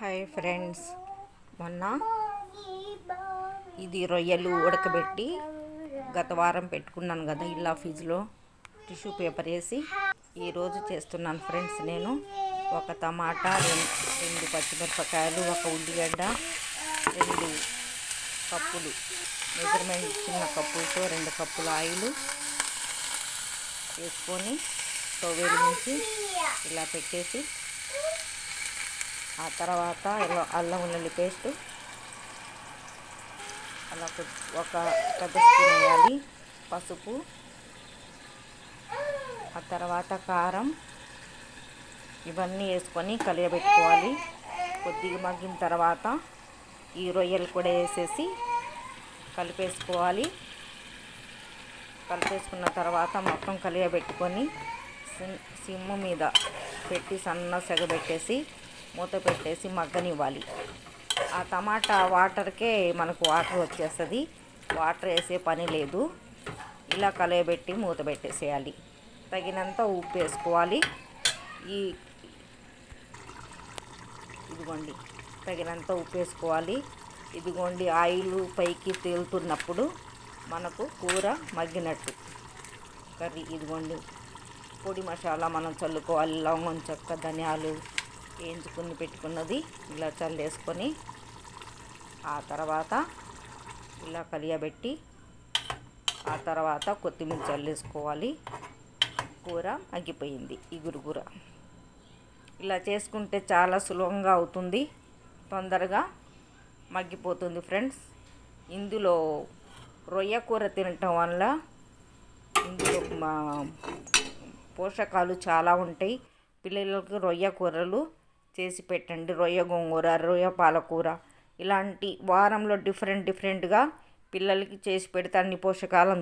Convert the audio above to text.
Hi friends. మొన్న ఇది రొయ్యలు ఉడకబెట్టి గత వారం పెట్టుకున్నాను కదా ఇలా ఫ్రిడ్జ్లో టిష్యూ పేపర్ వేసి ఈరోజు చేస్తున్నాను ఫ్రెండ్స్ నేను. ఒక టమాటా రెండు రెండు పచ్చిమిరపకాయలు ఒక ఉల్లిగడ్డ రెండు కప్పులు మెజర్మెంట్ చిన్న కప్పులతో రెండు కప్పుల ఆయిల్ వేసుకొని స్టవ్ వెలిగించి ఇలా పెట్టేసి ఆ తర్వాత ఇలా అల్లం ఉల్లి పేస్ట్. అలా ఒక పెద్ద స్పూన్ వేయాలి. పసుపు. ఆ తర్వాత కారం. ఇవన్నీ వేసుకొని కలియబెట్టుకోవాలి. కొద్దిగా మగ్గిన తర్వాత ఈ రొయ్యలు కూడా వేసేసి కలిపేసుకోవాలి. కలిపేసుకున్న తర్వాత మొత్తం కలియబెట్టుకొని సిమ్ మీద పెట్టి సన్న సెగబెట్టేసి మూత పెట్టేసి మగ్గనివ్వాలి. ఆ టమాటా వాటర్కే మనకు వాటర్ వచ్చేస్తుంది. వాటర్ వేసే పని లేదు. ఇలా కలయబెట్టి మూత పెట్టేసేయాలి. తగినంత ఉప్పు వేసుకోవాలి. ఈ ఇదిగోండి తగినంత ఉప్పు వేసుకోవాలి. ఇదిగోండి ఆయిల్ పైకి తేలుతున్నప్పుడు మనకు కూర మగ్గినట్టు. కర్రీ ఇదిగోండి. పొడి మసాలా మనం చల్లుకోవాలి. లవంగం చెక్క ధనియాలు వేయించుకుని పెట్టుకున్నది ఇలా చల్లేసుకొని ఆ తర్వాత ఇలా కలియబెట్టి ఆ తర్వాత కొత్తిమీర చల్లేసుకోవాలి. కూర మగ్గిపోయింది ఇగురు కూర ఇలా చేసుకుంటే చాలా సులభంగా అవుతుంది తొందరగా మగ్గిపోతుంది ఫ్రెండ్స్. ఇందులో రొయ్య కూర తినటం వల్ల ఇందులో పోషకాలు చాలా ఉంటాయి. పిల్లలకు రొయ్య కూరలు చేసి పెట్టండి. రొయ్య గోంగూర రొయ్య పాలకూర. ఇలాంటి వారంలో డిఫరెంట్ డిఫరెంట్గా పిల్లలకి చేసి పెడితే అన్ని పోషకాలు అందుతాయి.